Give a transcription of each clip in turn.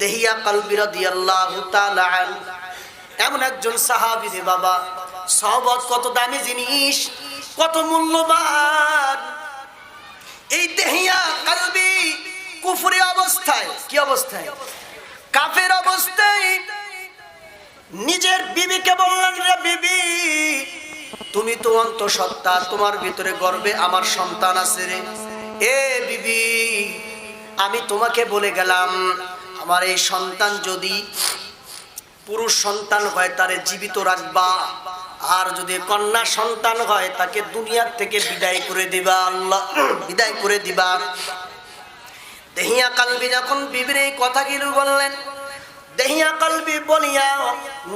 দেহিয়া আন। এমন একজন সাহাবী রে বাবা সহবত কত দামি জিনিস, কত মূল্যবান। এই দেহিয়া কালবি কুফরি অবস্থায়, কি অবস্থায়? কাফের অবস্থায়। নিজের বিবিকে বললেন, রে বিবি, তুমি তো অন্তঃসত্ত্বা, তোমার ভিতরে গর্বে আমার সন্তান আছে রে। এ বিবি, আমি তোমাকে বলে গেলাম আমার এই সন্তান যদি পুরুষ সন্তান হয়, তারে জীবিত রাখবা। আর যদি কন্যা সন্তান হয়, তাকে দুনিয়ার থেকে বিদায় করে দিবা, আল্লাহ, বিদায় করে দিবা। দেহিয়া কালবি যখন বিবির এই কথাগুলো বললেন, দেহিয়া কালবি বলিয়া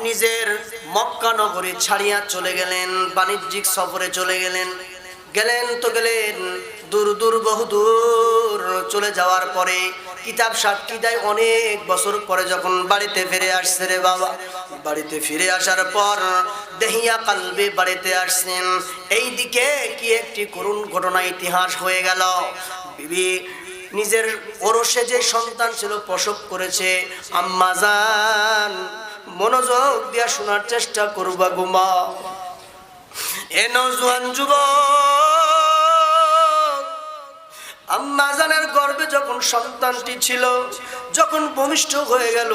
নিজের মক্কা নগরী ছাড়িয়া চলে গেলেন, বাণিজ্যিক সফরে চলে গেলেন। গেলেন তো গেলেন, দূর দূর, বহু দূর চলে যাওয়ার পরে কিতাব সাক্ষী দেয় অনেক বছর পরে যখন বাড়িতে ফিরে আসছে রে বাবা। বাড়িতে ফিরে আসার পর দেহিয়া কালবে বাড়িতে আসছেন। এই দিকে কি একটি করুণ ঘটনা ইতিহাস হয়ে গেল। বিবি নিজের ওরসে যে সন্তান ছিল প্রসব করেছে আম্মাজান মনোযোগ দিয়া শোনার চেষ্টা করবা গুমা এ নজওয়ান যুবক আম্মাজানের গর্বে যখন সন্তানটি ছিল, যখন ভূমিষ্ঠ হয়ে গেল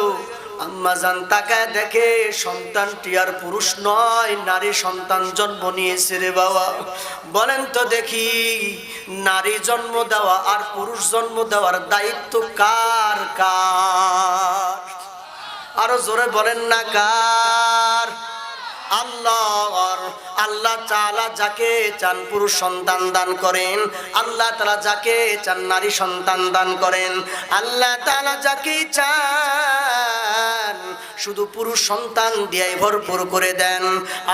আম্মাজান তাকায় দেখে সন্তানটি আর পুরুষ নয়, নারী সন্তান জন্ম নিয়েছে রে বাবা। বলেন তো দেখি, নারী জন্ম দেওয়া আর পুরুষ জন্ম দেওয়ার দায়িত্ব কার কার? আরও জোরে বলেন না কার? আল্লাহ তাআলা যাকে চান পুরুষ সন্তান দান করেন, আল্লাহ তাআলা যাকে চান নারী সন্তান দান করেন, আল্লাহ তাআলা যাকে চান শুধু পুরুষ সন্তান দিয়ে ভরপুর করে দেন,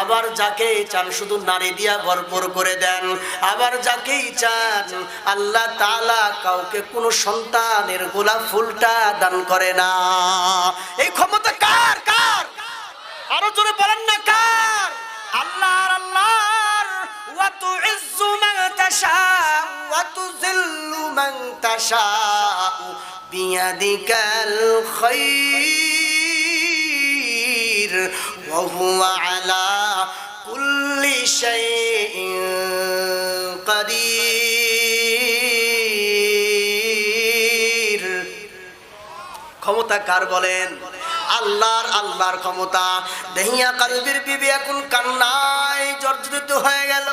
আবার যাকে চান শুধু নারী দিয়া ভরপুর করে দেন, আবার যাকেই চান আল্লাহ তালা কাউকে কোনো সন্তানের গোলাপ ফুলটা দান করে না। এই ক্ষমতা কার কার? আরও জোরে বলেন না, কার? তুযিল্লু মান তাশা বিয়াদিকাল খায়র ওয়া হুয়া আলা কুল্লি শাইইন কাদির ক্ষমতা কার বলেন? আল্লাহর আল্লাহর ক্ষমতা। দেহিয়া কালবির বিবি এখন কান্নায় জর্জরিত হয়ে গেল।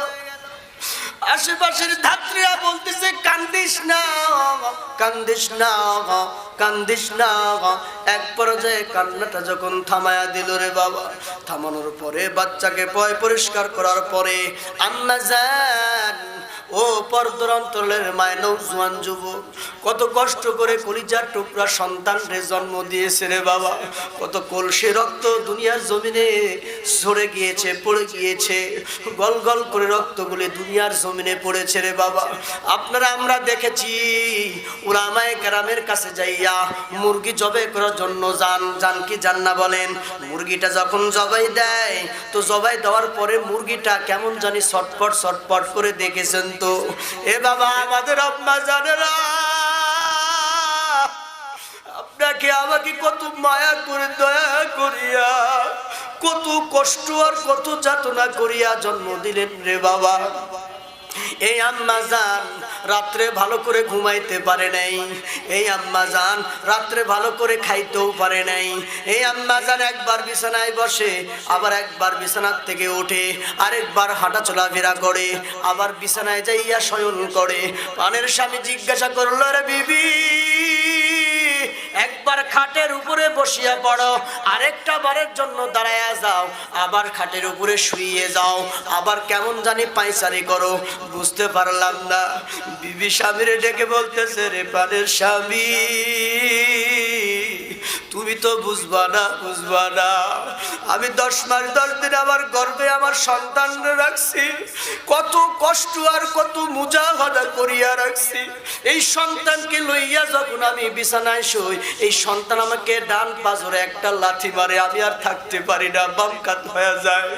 আশেপাশের ধাত্রীরা বলতেছে, কান্দিস না কান্দিস না কান্দিস না এক পর্যায়ে কান্নাটা যখন থামায়া দিল রে বাবা, থামানোর পরে বাচ্চাকে পয় পরিষ্কার করার পরে, আম্মা যান পর্দর অন্তরের মায় নৌজওয়ান যুবক। কত কষ্ট করে কলিজার টুকরা সন্তানরে জন্ম দিয়েছে রে বাবা। কত কলসে রক্ত দুনিয়ার জমিনে সরে গিয়েছে, পড়ে গিয়েছে। গল গল করে রক্তগুলি দুনিয়ার জমিনে পড়েছে রে বাবা। আপনারা আমরা দেখেছি ওরামায় গ্রামের কাছে যাইয়া মুরগি জবাই করার জন্য যান যান কি যান না বলেন? মুরগিটা যখন জবাই দেয়, তো জবাই দেওয়ার পরে মুরগিটা কেমন জানি ছটপট ছটপট করে দেখেছেন তো। এ বাবা, আমাদের আম্মা জানে না আপনাকে আমাকে কত মায়া করে, দয়া করিয়া, কত কষ্ট আর কত যাতনা করিয়া জন্ম দিলেন রে বাবা। এই আম্মা যান রাত্রে ভালো করে ঘুমাইতে পারে নাই। এই আম্মা যান রাত্রে ভালো করে খাইতেও পারে নাই। এই আম্মা যান একবার বিছানায় বসে, আবার একবার বিছানার থেকে ওঠে আরেকবার হাঁটা চলাফেরা করে, আবার বিছানায় যাইয়া শয়ন করে। পানের স্বামী জিজ্ঞাসা করল রে বিবি একবার খাটের উপরে বসিয়া পড়ো, আরেকটা বারের জন্য দাঁড়ায়া যাও, আবার খাটের উপরে শুয়ে যাও, আবার কেমন জানি পাইচারি করো, বুঝতে পারলাম না। বিবি স্বামীরে ডেকে বলতেছে, রে পানের স্বামী। তুমি তো বুঝবা না বুঝবা না। আমি দশ মাস, দশ দিন আমার গর্বে আমার সন্তান রাখছি। কত কষ্ট আর কত মুজাহাদা করিয়া রাখছি। এই সন্তানকে লইয়া যখন আমি বিছানায় শুই, এই সন্তান আমাকে ডান পাজরে একটা লাথি মারে, আমি আর থাকতে পারি না। বাম কাত হয়ে যায়।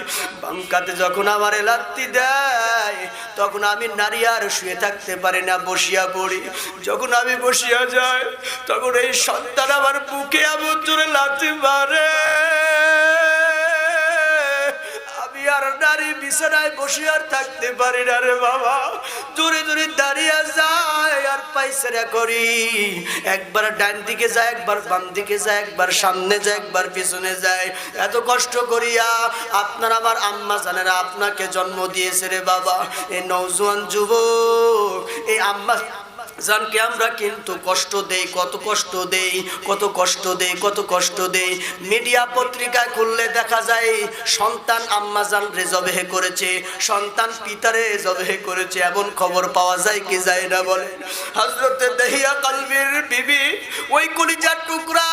বাম কাতে যখন আমার লাথি দেয়, তখন আমি নারী আর শুয়ে থাকতে পারি না, বসিয়া পড়ি। যখন আমি বসিয়া যাই, তখন এই সন্তান আমার বুকে এমন জোরে লাথি মারে। আমি আর নারী বিছানায় বসে আর থাকতে পারি না রে বাবা। দূরে দূরে দাঁড়িয়ে যায় আর পাইসারা করি। একবার ডান দিকে যায়, একবার বাম দিকে যায়, একবার সামনে যায়, একবার পিছনে যায়। এত কষ্ট করিয়া আপনার আমার আম্মা জানেরা আপনাকে জন্ম দিয়েছে রে বাবা। এই নৌজওয়ান যুবক এই আম্মা জানকে আমরা কিন্তু কষ্ট দেই, কত কষ্ট দেই, কত কষ্ট দেই, কত কষ্ট দেই। মিডিয়া পত্রিকায় খুললে দেখা যায়, সন্তান আম্মা জান রে করেছে, সন্তান পিতারে জবেহে করেছে, এমন খবর পাওয়া যায় কি যায় না বলে? হজরতে দেহিয়া কালবির বিবি, ওই কলিজার টুকরা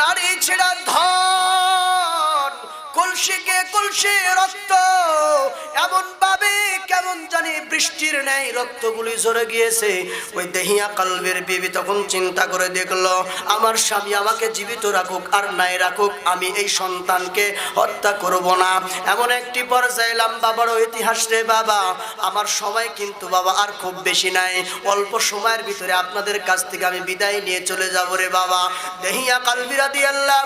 নারী ছেড়া ধন কলসিকে কলসি রক্ত। এমন ভাবে কেমন জানি বৃষ্টির ন্যায় রক্তগুলি ঝরে গিয়েছে। ওই দেহিয়া কালবের বিবি তখন চিন্তা করে দেখল, আমার স্বামী আমাকে জীবিত রাখুক আর নাই রাখুক, আমি এই সন্তানকে হত্যা করব না। এমন একটি পর্যায়ে লম্বা বড় ইতিহাস রে বাবা, আমার সময় কিন্তু বাবা আর খুব বেশি নাই। অল্প সময়ের ভিতরে আপনাদের কাছ থেকে আমি বিদায় নিয়ে চলে যাব রে বাবা। দেহিয়া কালবিরা দিয়ে আল্লাহ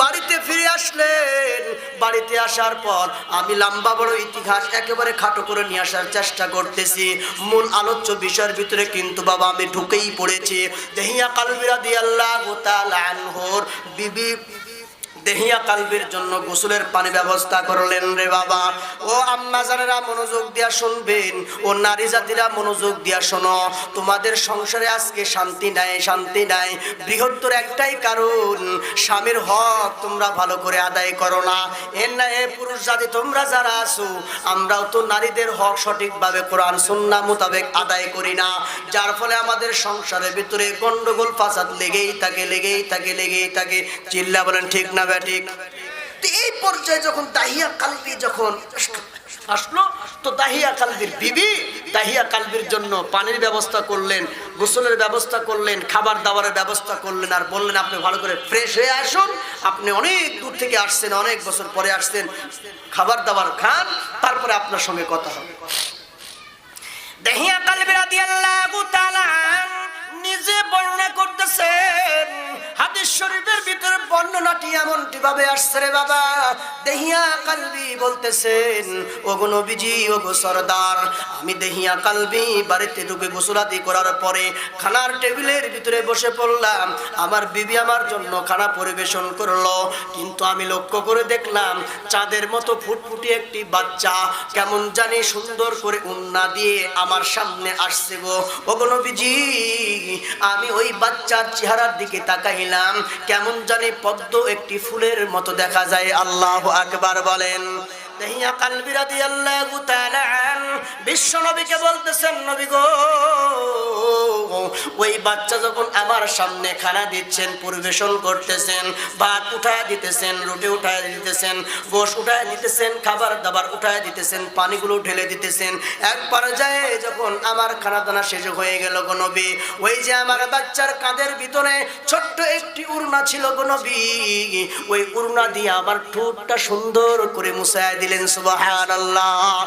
বাড়িতে ফিরে আসলেন। বাড়িতে আসার পর আমি লম্বা বড় ইতিহাস একেবারে খাটো করে নিয়ে আসার চেষ্টা করতেছি। মূল আলোচ্য বিষয়ের ভিতরে কিন্তু বাবা আমি ঢুকেই পড়েছি। দেহিয়া কালবিরা দিয়ে বিবি দেহিয়া কালবির জন্য গোসলের পানি ব্যবস্থা করলেন রে বাবা। ও আম্মা জানেরা মনোযোগ দিয়া শুনবেন, ও নারী জাতিরা মনোযোগ দিয়া শোনো। তোমাদের সংসারে আজকে শান্তি নাই শান্তি নাই। বৃহত্তর একটাই কারণ, স্বামীর হক তোমরা ভালো করে আদায় করো না। এর না, এ পুরুষ জাতি, তোমরা যারা আছো, আমরাও তো নারীদের হক সঠিকভাবে কোরআন, সুন্না মোতাবেক আদায় করি না। যার ফলে আমাদের সংসারের ভিতরে গন্ডগোল, ফাসাদ লেগেই থাকে লেগেই থাকে লেগেই থাকে। চিল্লা বলেন, ঠিক না ব্যাটিক এই পর্যায়ে যখন দাহিয়া কালবি যখন আসলো, তো দাহিয়া কালবির বিবি দাহিয়া কালবির জন্য পানির ব্যবস্থা করলেন, গোসলের ব্যবস্থা করলেন, খাবার দাবারের ব্যবস্থা করলেন আর বললেন, আপনি ভালো করে ফ্রেশ হয়ে আসুন। আপনি অনেক দূর থেকে আসছেন, অনেক বছর পরে আসছেন। খাবার দাবার খান, তারপরে আপনার সঙ্গে কথা হবে। দেহিয়া কালবিরা দিয়ে নিজে বর্ণনা করতেছেন, হাদিস শরীফের ভিতরে বর্ণনাটি এমনটি ভাবে আসছে রে বাবা। দেহিয়া কালবি বলতেছেন, ওগো নবীজি, ওগো সরদার, আমি দেহিয়া কালবি বাড়িতে ঢুকে গোসলাদি করার পরে খানার টেবিলের ভিতরে বসে পড়লাম। আমার বিবি আমার জন্য খানা পরিবেশন করল। কিন্তু আমি লক্ষ্য করে দেখলাম, চাঁদের মতো ফুটফুটি একটি বাচ্চা কেমন জানি সুন্দর করে উন্না দিয়ে আমার সামনে আসছে গো। ওগো নবীজি, আমি ওই বাচ্চার চেহারার দিকে তাকাইলাম, কেমন জানি পদ্ম একটি ফুলের মতো দেখা যায়। আল্লাহ আকবার বলেন দেহিয়া নবীকে বলতেছেন, নবী গো, ওই বাচ্চা যখন আমার সামনে খানা দিচ্ছেন, পরিবেশন করতেছেন, ভাত উঠায় দিতেছেন, রুটি উঠায় দিতেছেন, গোশ উঠায় দিতেছেন, খাবার দাবার উঠায় দিতেছেন, পানিগুলো ঢেলে দিতেছেন, এক পর্যায়ে যখন আমার খানা দানা শেষ হয়ে গেল নবী, ওই যে আমার বাচ্চার কাঁধের ভিতরে ছোট্ট একটি উড়না ছিল গো নবী, ওই উড়না দিয়ে আমার ঠোঁটটা সুন্দর করে মুছায় দিলেন সুবহানাল্লাহ।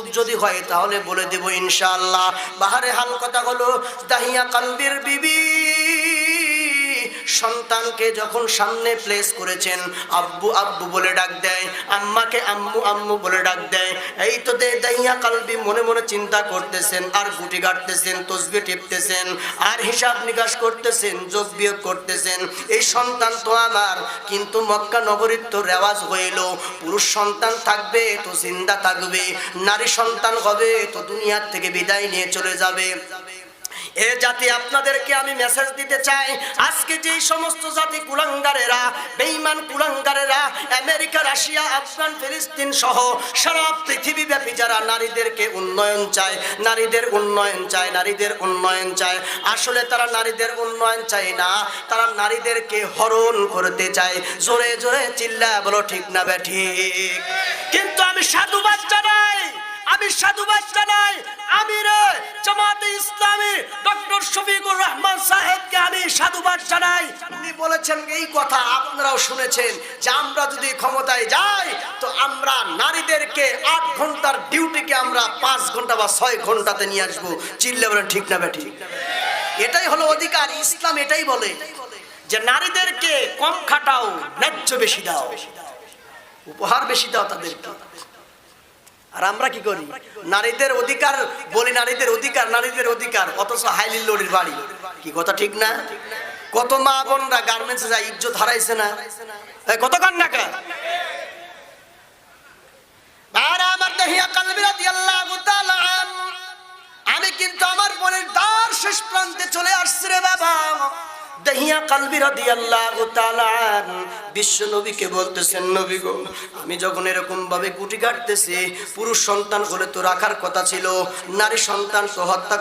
সুযোগ যদি হয় তাহলে বলে দেব ইনশাআল্লাহ। বাহারে হাল কথা হলো দাহিয়া কালবির বিবি। সন্তানকে যখন সামনে প্লেস করেছেন, আব্বু আব্বু বলে ডাক দেয়, আম্মাকে আম্মু আম্মু বলে ডাক দেয়, এই তো দে কালবি মনে মনে চিন্তা করতেছেন, আর গুটি কাটতেছেন তসবি টিপতেছেন, আর হিসাব নিকাশ করতেছেন, যোগ বিয়োগ করতেছেন, এই সন্তান তো আমার। কিন্তু মক্কা নগরীর তো রেওয়াজ হইল, পুরুষ সন্তান থাকবে তো জিন্দা থাকবে, নারী সন্তান হবে তো দুনিয়ার থেকে বিদায় নিয়ে চলে যাবে। এ জাতি আপনাদেরকে আমি মেসেজ দিতে চাই। আজকে যে সমস্ত জাতি কুলাঙ্গারেরা বেইমান কুলাঙ্গারেরা, আমেরিকা, রাশিয়া, আফগান, ফিলিস্তিন সহ সারা পৃথিবী ব্যাপী যারা নারীদেরকে উন্নয়ন চায়, নারীদের উন্নয়ন চায়, নারীদের উন্নয়ন চায়, আসলে তারা নারীদের উন্নয়ন চায় না, তারা নারীদেরকে হরণ করতে চায়। জোরে জোরে চিল্লা বলো, ঠিক না ব্যাঠিক কিন্তু আমি সাধুবাদ জানাই। আমি সাধুবাদ জানাই আমি রে জামাতে ইসলামী ডক্টর শফিকুর রহমান সাহেবকে আমি সাধুবাদ জানাই উনি বলেছেন এই কথা, আপনারাও শুনেছেন যে আমরা যদি ক্ষমতায় যাই, তো আমরা নারীদেরকে আট ঘণ্টার ডিউটিকে আমরা পাঁচ ঘণ্টা বা ছয় ঘন্টাতে নিয়ে আসব। চিল্লে বলেন, ঠিক না বেঠি এটাই হলো অধিকার, ইসলাম এটাই বলে যে নারীদেরকে কম খাটাও, ন্যায্য বেশি দাও। উপহার বেশি দাও তাদেরকে। আর আমরা কি করি? নারীদের অধিকার, বলি নারীদের অধিকার নারীদের অধিকার, অথচ হাইলিল লড়ির বাড়ি। কি কথা ঠিক না? কত মা বোনরা গার্মেন্টসে যায় ইজ্জত হারাইছে না? কত কান্নাকা আমি কিন্তু আমার বোনের দ্বার শেষ প্রান্তে চলে আসছি রে বাবা। দেহিয়া বলতেছেন, নবী গো, আমি যখন কাটতেছি, পুরুষ সন্তান হলে তো রাখার কথা ছিল, নারী সন্তান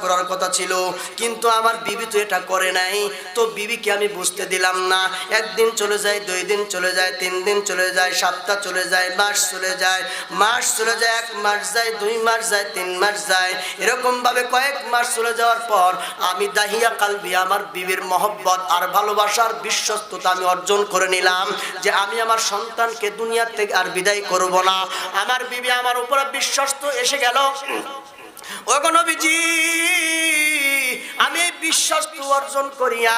করার কথা ছিল, কিন্তু আমার বিবি তো এটা করে নাই, তো বিবিকে আমি বুঝতে দিলাম না। একদিন চলে যায়, দুই দিন চলে যায়, তিন দিন চলে যায় সপ্তাহ চলে যায়, মাস চলে যায়, মাস চলে যায়, এক মাস যায়, দুই মাস যায়, তিন মাস যায়। এরকম ভাবে কয়েক মাস চলে যাওয়ার পর আমি দাহিয়া কালবি আমার বিবির মহব্বত আর ভালোবাসার বিশ্বস্ততা আমি অর্জন করে নিলাম যে আমি আমার সন্তানকে দুনিয়ার থেকে আর বিদায় করব না। আমার বিবি আমার উপরে বিশ্বস্ত এসে গেল। ও নবীজি! আমি এই বিশ্বাস অর্জন করিয়া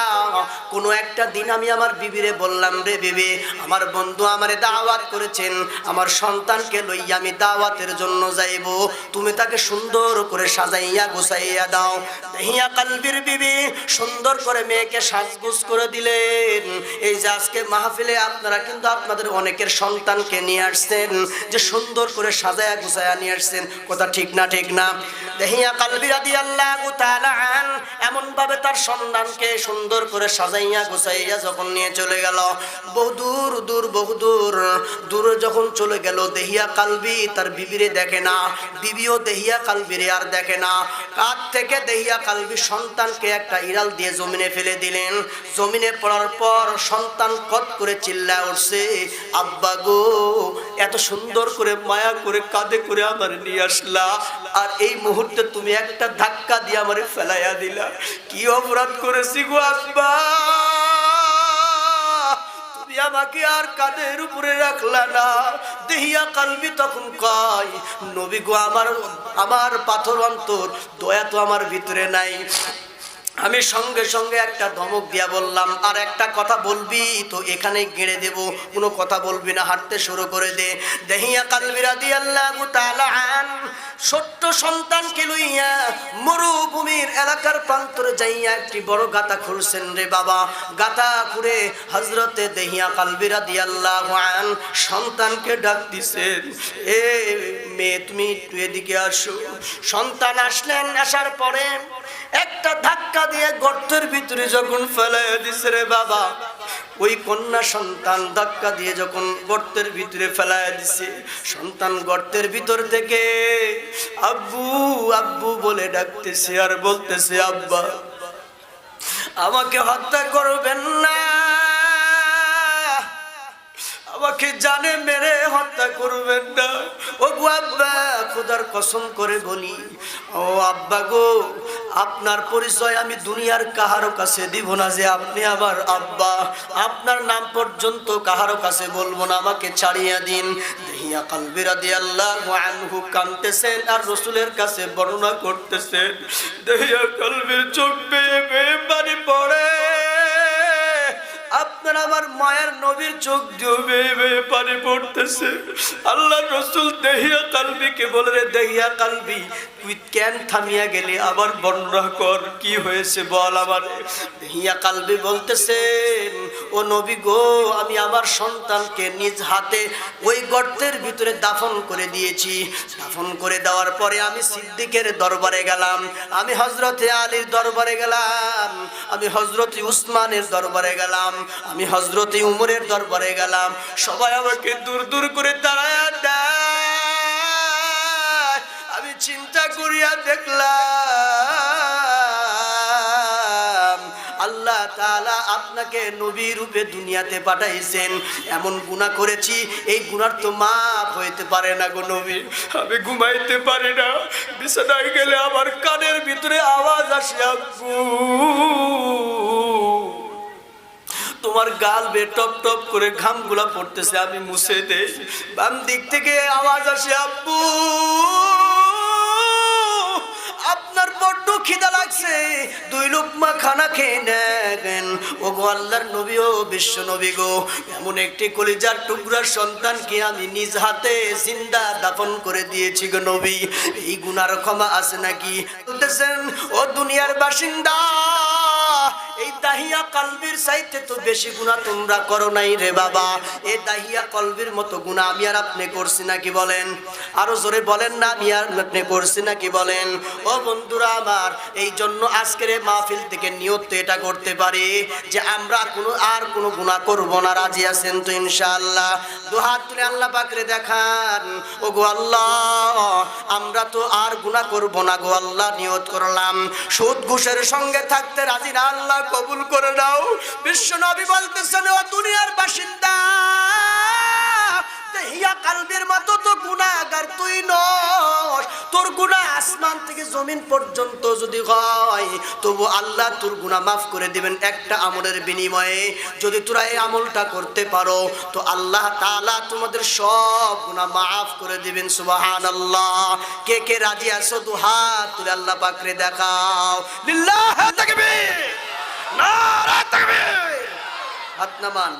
কোনো একটা দিন আমি আমার বিবিরে বললাম, রে বিবি, আমার বন্ধু আমারে দাওয়াত করেছেন, আমার সন্তানকে লইয়া আমি দাওয়াতের জন্য যাইব। তুমি তাকে সুন্দর করে সাজাইয়া গোছাইয়া দাও। হিয়া কালবির বিবি সুন্দর করে মেয়েকে সাজগুজ করে দিলেন। এই যে আজকে মাহফিলে আপনারা কিন্তু আপনাদের অনেকের সন্তানকে নিয়ে আসছেন, যে সুন্দর করে সাজায়া গুছায়া নিয়ে আসছেন। কথা ঠিক না ঠিক না। দেহিয়া কালবিরা দিয়ে আল্লাহ এমন ভাবে তার সন্তানকে সুন্দর করে সাজাইয়া, গুছাইয়া যখন নিয়ে চলে গেল বহুদূর দূর বহুদূর দূরে যখন চলে গেল, দেহিয়া কালবি তার বিবিরে দেখে না, বিবিও দেহিয়া কালবিরে আর দেখে না। কাত থেকে দেহিয়া কালবি সন্তানকে একটা ইরাল দিয়ে জমিনে ফেলে দিলেন। জমিনে পড়ার পর সন্তান কত করে চিল্লা উঠছে, আব্বা গো, এত সুন্দর করে মায়া করে কাঁধে করে আমার নিয়ে আসলা, আর এই মুহূর্তে তুমি একটা ধাক্কা দিয়ে আমারে ফেলাইয়া দিলা। কি অপরাধ করেছি গো আব্বা? তুমি আমাকে আর কাঁধের উপরে রাখলা না? দেহিয়া কালবি তখন কয়, নবী গো, আমার আমার পাথর অন্তর, দয়া তো আমার ভিতরে নাই। আমি সঙ্গে সঙ্গে একটা ধমক দিয়া বললাম, আর একটা কথা বলবি? তো এখানে গেড়ে দেব, কোনো কথা বলবি না, হাঁটতে শুরু করে দে। দেহিয়া কালবিরা দি আল্লাহ ছোট্ট সন্তানকে লইয়া মরুভূমির এলাকার প্রান্তরে যাইয়া একটি বড় গাতা খুলছেন রে বাবা। গাতা খুঁড়ে হজরতে দেহিয়া কালবিরা দি আল্লাহ সন্তানকে ডাক দিছেন, এ মেয়ে, তুমি একটু এদিকে আসো। সন্তান আসলেন, আসার পরে একটা ধাক্কা দিয়ে গর্তের ভিতরে যখন ফেলাই দিছে রে বাবা, ওই কন্যা সন্তান ধাক্কা দিয়ে যখন গর্তের ভিতরে ফেলায় দিছে, সন্তান গর্তের ভিতর থেকে আব্বু আব্বু বলে ডাকতেছে আর বলতেছে, আব্বা, আমাকে হত্যা করবেন না। আমাকে জানে মেরে হত্যা করবেন না। ও আব্বা, খোদার কসম করে বলি, ও আব্বা গো আপনার পরিচয় আমি দুনিয়ার কাহারো কাছে দিব না যে আপনি আমার আব্বা। আপনার নাম পর্যন্ত কাহারো কাছে বলব না, আমাকে ছাড়িয়ে দিন। দেহিয়া কালবিরা দিয়ে আল্লাহ আনহু কানতেছেন আর রসুলের কাছে বর্ণনা করতেছেন। দেহিয়া কালবির চোখ পেয়ে বেয়ে পানি পড়ে। আমার মায়ের নবীর চোখ বেয়ে পানি পড়তেছে। আল্লাহ রসুল দেহিয়া কালবিকে বলে রে, দেহিয়া কালবি, তুই কেন থামিয়া গেলি? আবার বর্ণনা কর, কি হয়েছে বল আমার। দেহিয়া কালবি বলতেছেন ও নবী গো, আমি আমার সন্তানকে নিজ হাতে ওই গর্তের ভিতরে দাফন করে দিয়েছি। দাফন করে দেওয়ার পরে আমি সিদ্দিকের দরবারে গেলাম, আমি হজরতে আলীর দরবারে গেলাম, আমি হজরতে উসমানের দরবারে গেলাম, আমি হজরতে উমরের দরবারে গেলাম। সবাই আমাকে দূর দূর করে তাড়ায় দেয়। আমি চিন্তা করিয়া দেখলাম আল্লাহ তাআলা আপনাকে নবী রূপে দুনিয়াতে পাঠাইছেন। এমন গুনাহ করেছি, এই গুনার তো মাপ হইতে পারে না গো নবী। আমি ঘুমাইতে পারি না, বিছানায় গেলে আমার কানের ভিতরে আওয়াজ আসে, আব্বু। তোমার গাল বে টপ টপ করে ঘামগুলা পড়তেছে, আমি মুছে দেই। বাম দিক থেকে আওয়াজ আসে, আব্বু। লাগছে দুই লুকমা খানা খেয়ে ও গো আল্লাহর নবী ও বিশ্ব নবী গো, এমন একটি কলিজার টুকরার সন্তানকে আমি নিজ হাতে জিন্দা দাফন করে দিয়েছি গো নবী। এই গুণার ক্ষমা আছে নাকি? বলতেছেন, ও দুনিয়ার বাসিন্দা দাহিয়া কলবির চাইতে তো বেশি গুণা তোমরা করো নাই রে বাবা। এই দাহিয়া কলবির মতো গুণা আমি আর আপনি করছি নাকি বলেন? আরও জোরে বলেন না, আমি আর আপনি করছি নাকি বলেন? ও বন্ধুরা আমার, এই জন্য আজকের মাহফিল থেকে নিয়ত এটা করতে পারি যে আমরা কোনো আর কোনো গুণা করব না। রাজি আছেন তো ইনশাআল্লাহ? দু হাত তুলে আল্লাহ পাকরে দেখান। ও গো আল্লাহ, আমরা তো আর গুণা করব না গো, আল্লাহ নিয়ত করলাম। সুদ ঘুষের সঙ্গে থাকতে রাজি না, আল্লাহ কবুল করে দাও বিশ্ব নবী বলতেছেন, ও দুনিয়ার বাসিন্দা, দেহিয়া কালবির মতো তো গুণাগার তুই নস। তোর গুণা আসমান থেকে জমিন পর্যন্ত যদি হয়, তবু আল্লাহ তোর গুণা মাফ করে দিবেন একটা আমলের বিনিময়ে। যদি তোরা এই আমলটা করতে পারো, তো আল্লাহ তাআলা তোমাদের সব গুণা মাফ করে দিবেন সুবাহান আল্লাহ কে কে রাজি আছো? দু হাত তুলে আল্লাহ পাকরে দেখাও। লিল্লাহ তাকবীর। হাত নামান।